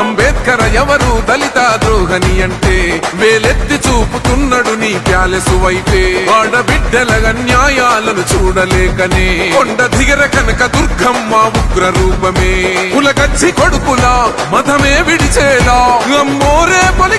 అంబేద్కర్ ఎవరు దళిత ద్రోహని అంటే వేలెత్తి చూపుతున్నాడు నీ ప్యాలెసు వైపే. ఆడబిడ్డల అన్యాయాలను చూడలేకనే కొండ దిగర కనుక దుర్గమ్మ ఉగ్ర రూపమే కులకచ్చి కొడుకులా మతమే విడిచేలా. అమ్మోరే పలికేక